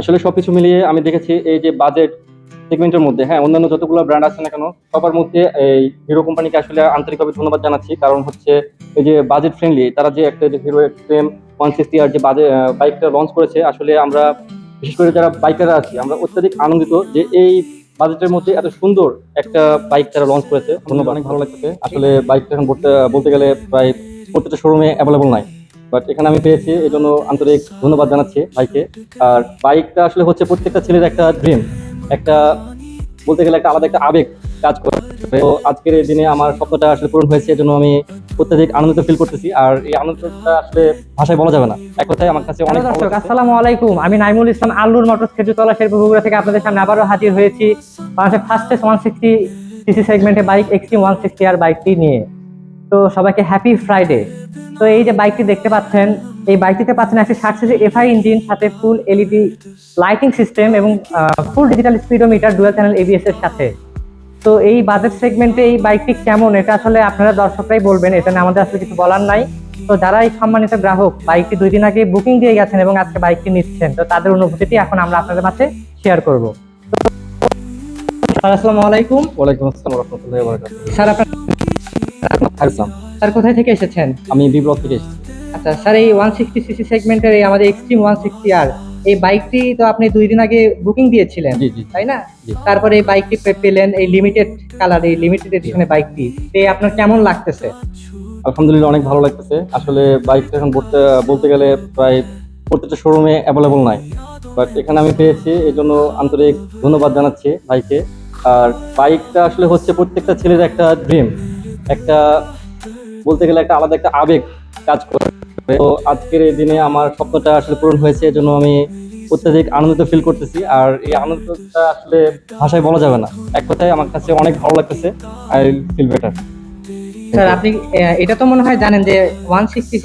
আসলে সবকিছু মিলিয়ে আমি দেখেছি এই যে বাজেট সেগমেন্টের মধ্যে হ্যাঁ অন্যান্য যতগুলো ব্র্যান্ড আছে না কেন সবার মধ্যে এই হিরো কোম্পানিকে আসলে আন্তরিকভাবে ধন্যবাদ জানাচ্ছি। কারণ হচ্ছে এই যে বাজেট ফ্রেন্ডলি তারা যে একটা যে Hero Xtreme one sixty R যে বাজে বাইকটা লঞ্চ করেছে আসলে আমরা বিশেষ করে যারা বাইকাররা আছি আমরা অত্যাধিক আনন্দিত যে এই বাজেটের মধ্যে এত সুন্দর একটা বাইক তারা লঞ্চ করেছে। ধন্যবাদ। অনেক ভালো লাগছে। আসলে বাইকটা এখন বলতে বলতে গেলে প্রায় প্রত্যেকটা শোরুমে অ্যাভেলেবল নাই। বাট এখানে আমি পেয়েছি এই জন্য আন্তরিক ধন্যবাদ জানাচ্ছি ভাইকে আর বাইকটা আসলে হচ্ছে প্রত্যেকটা ছেলের একটা ড্রিম একটা বলতে গেলে একটা আলাদা একটা আবেগ কাজ করে। তো আজকের এই দিনে আমার স্বপ্নটা আসলে পূরণ হয়েছে এই জন্য আমি অত্যাধিক আনন্দিত ফিল করতেছি। আর এই আনন্দটা আসলে ভাষায় বলা যাবে না। এক কথায় আমার কাছে অনেক দর্শক আসসালামু আলাইকুম, আমি নাইমুল ইসলাম, আল্লুর মোটরস খেজুতলা শেরপুর বগুড়া থেকে আপনাদের সামনে আবারও হাজির হয়েছি। বাংলাদেশের ফার্স্টেস্ট ওয়ান সিক্সটি সিসি সেগমেন্টে bike Xtreme one sixty R বাইকটি নিয়ে। তো সবাইকে হ্যাপি ফ্রাইডে তো এই যে বাইকটি দেখতে পাচ্ছেন এই বাইকটিতে পাচ্ছেন একটি ষাট সিসি এফআই ইঞ্জিন সাথে ফুল এলইডি লাইটিং সিস্টেম এবং full digital speedometer dual channel ABS এর সাথে। তো এই বাজেট সেগমেন্টে এই বাইকটি কেমন? এটা আসলে আপনারা দর্শকরাই বলবেন এটা নিয়ে আমাদের আসলে কিছু বলার নাই। তো যারা এই সম্মানিত গ্রাহক বাইকটি দুই দিন আগে বুকিং দিয়ে গেছেন এবং আজকে বাইকটি নিচ্ছেন তো তাদের অনুভূতিটি এখন আমরা আপনাদের মাঝে শেয়ার করব। আসসালামু আলাইকুম। ওয়ালাইকুম আসসালাম রহমতুল্লাহ বারাকাতুহু। স্যার আপনার স্যার কোথায় থেকে এসেছেন? আমি বি ব্লক থেকে এসেছি। আচ্ছা স্যার এই ওয়ান সিক্সটি সিসি সেগমেন্টের এই আমাদের এক্সট্রিম ওয়ান সিক্সটি আর এই বাইকটি তো আপনি দুই দিন আগে বুকিং দিয়েছিলেন তাই না? তারপরে এই বাইকটি পেলেন এই লিমিটেড কালার এই লিমিটেড এডিশনের বাইকটি এই আপনার কেমন লাগতেছে? আলহামদুলিল্লাহ অনেক ভালো লাগতেছে। আসলে বাইকটা এখন বলতে বলতে গেলে প্রায় প্রত্যেকটা শোরুমে অ্যাভেলেবল নাই। বাট এখানে আমি পেয়েছি এই জন্য আন্তরিক ধন্যবাদ জানাচ্ছি ভাইকে। আর বাইকটা আসলে হচ্ছে প্রত্যেকটা ছেলের একটা ড্রিম একটা বলতে গেলে একটা আলাদা একটা আবেগ কাজ করে। তো আজকের এই দিনে আমার স্বপ্নটা আসলে পূরণ হয়েছে এই জন্য আমি অত্যাধিক আনন্দিত ফিল করতেছি। আর এই আনন্দটা আসলে ভাষায় বলা যাবে না। এক কথায় আমার কাছে অনেক ভালো লাগতেছে। আই ফিল বেটার স্যার আপনি এটা তো মনে হয় জানেন যে ওয়ান সিক্সটি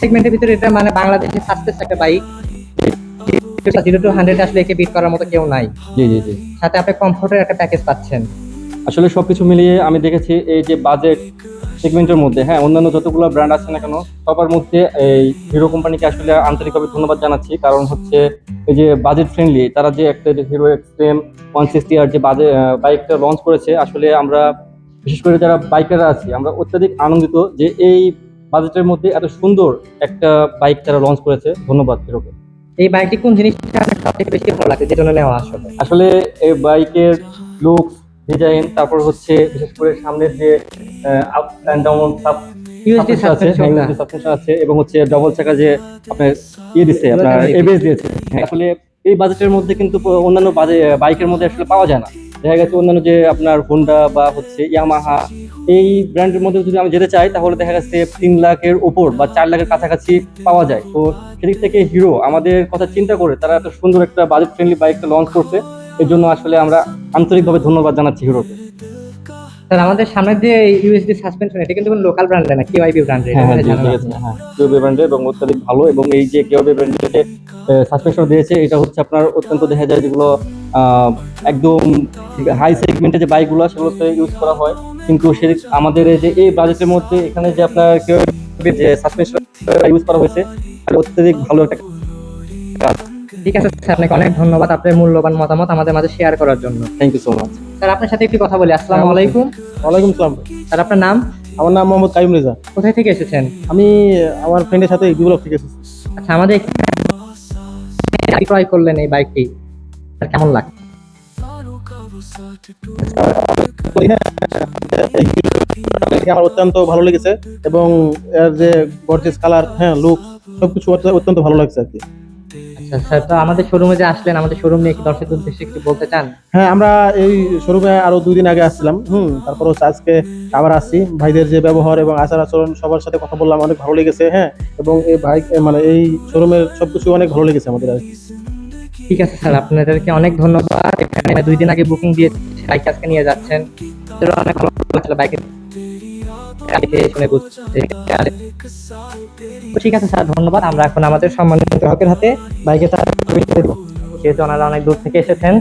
সেগমেন্টের ভিতরে এটা মানে বাংলাদেশের ফার্স্টেস্ট একটা বাইক জিরো টু হান্ড্রেড আসলে একে বিট করার মতো কেউ নাই। জি জি জি। সাথে আপনি কমফোর্টের একটা প্যাকেজ পাচ্ছেন। আসলে সবকিছু মিলিয়ে আমি দেখেছি এই যে বাজেট সেগমেন্টের মধ্যে। হ্যাঁ অন্যান্য যতগুলো ব্র্যান্ড আছে না কেন সবার মধ্যে এই হিরো কোম্পানিকে আসলে আন্তরিকভাবে ধন্যবাদ জানাচ্ছি। কারণ হচ্ছে এই যে বাজেট ফ্রেন্ডলি তারা যে একটা Hero Xtreme one sixty R যে বাজে বাইকটা লঞ্চ করেছে আসলে আমরা বিশেষ করে যারা বাইকাররা আছি আমরা অত্যাধিক আনন্দিত যে এই বাজেটের মধ্যে এত সুন্দর একটা বাইক তারা লঞ্চ করেছে। ধন্যবাদ হিরোকে। এই বাইকটি কোন জিনিসটা আপনার সব থেকে বেশি ভালো লাগে যেটা নেওয়া আসলে? আসলে এই বাইকের লুক ডিজাইন তারপর হচ্ছে বিশেষ করে সামনের যে আপ অ্যান্ড ডাউন সাব ইউএসডি সাসপেনশন আছে এবং হচ্ছে ডবল চাকা যে আপনার ইয়ে দিচ্ছে আপনার এবিএস দিয়েছে। আসলে এই বাজেটের মধ্যে কিন্তু অন্যান্য বাইকের মধ্যে আসলে পাওয়া যায় না। দেখা গেছে অন্যান্য যে আপনার হোন্ডা বা হচ্ছে ইয়ামাহা এই ব্র্যান্ডের মধ্যে যদি আমি যেতে চাই তাহলে দেখা যাচ্ছে তিন লাখের উপর বা চার লাখের কাছাকাছি পাওয়া যায়। তো সেদিক থেকে হিরো আমাদের কথা চিন্তা করে তারা এত সুন্দর একটা বাজেট ফ্রেন্ডলি বাইকটা লঞ্চ করছে। এর জন্য আসলে আমরা আন্তরিকভাবে ধন্যবাদ জানাচ্ছি হিরোকে স্যার আমাদের সামনের যে ইউএসডি সাসপেনশন এটা কিন্তু কোনো লোকাল ব্র্যান্ড না কেওয়াইবি ব্র্যান্ড হ্যাঁ ঠিক আছে, হ্যাঁ ব্র্যান্ডের এবং অত্যাধিক ভালো এবং এই যে কিউবে ব্র্যান্ডের যে সাসপেনশন দিয়েছে এটা হচ্ছে আপনার অত্যন্ত দেখা যায় যেগুলো একদম হাই সেগমেন্টে যে বাইকগুলো সেগুলোতে ইউজ করা হয়। কিন্তু সে আমাদের যে এই বাজেটের মধ্যে এখানে যে আপনার কিউবে যে সাসপেনশন ইউজ করা হয়েছে। অত্যাধিক ভালো একটা কাজ ঠিক আছে স্যার আপনাকে অনেক ধন্যবাদ আপনার মূল্যবান মতামত আমাদের মাঝে শেয়ার করার জন্য। Thank you so much sir আপনার সাথে একটি কথা বলি আসসালামু আলাইকুম। ওয়ালাইকুম সালাম। স্যার আপনার নাম? আমার নাম মোহাম্মদ কাইম রেজা। কোথায় থেকে এসেছেন? আমি আমার ফ্রেন্ডের সাথে বিপ্লব থেকে এসেছি। আচ্ছা আমাদের ক্রয় করলেন এই বাইকটি স্যার কেমন লাগে আমার অত্যন্ত ভালো লেগেছে এবং এর যে গর্জেস কালার হ্যাঁ লুক সবকিছু অত্য- অত্যন্ত ভালো লাগছে আর কি। তো আমাদের শোরুমে যে আসলেন আমাদের শোরুম নিয়ে কি দর্শকদের উদ্দেশ্যে কিছু বলতে চান? হ্যাঁ আমরা এই শোরুমে আরও দুই দিন আগে আসছিলাম হুম তারপর হচ্ছে আজকে আবার আসছি। ভাইদের যে ব্যবহার এবং আচার আচরণ সবার সাথে কথা বললাম অনেক ভালো লেগেছে হ্যাঁ এবং এই বাইক মানে এই শোরুমের সবকিছু অনেক ভালো লেগেছে আমাদের আর ঠিক আছে স্যার আপনাদেরকে অনেক ধন্যবাদ। এখানে দুই দিন আগে বুকিং দিয়ে বাইক আজকে নিয়ে যাচ্ছেন। অনেক ভালো লাগছিল ঠিক আছে স্যার, ধন্যবাদ। আমরা এখন আমাদের সম্মানিত গ্রাহকের হাতে বাইকে তার যেহেতু ওনারা অনেক দূর থেকে এসেছেন।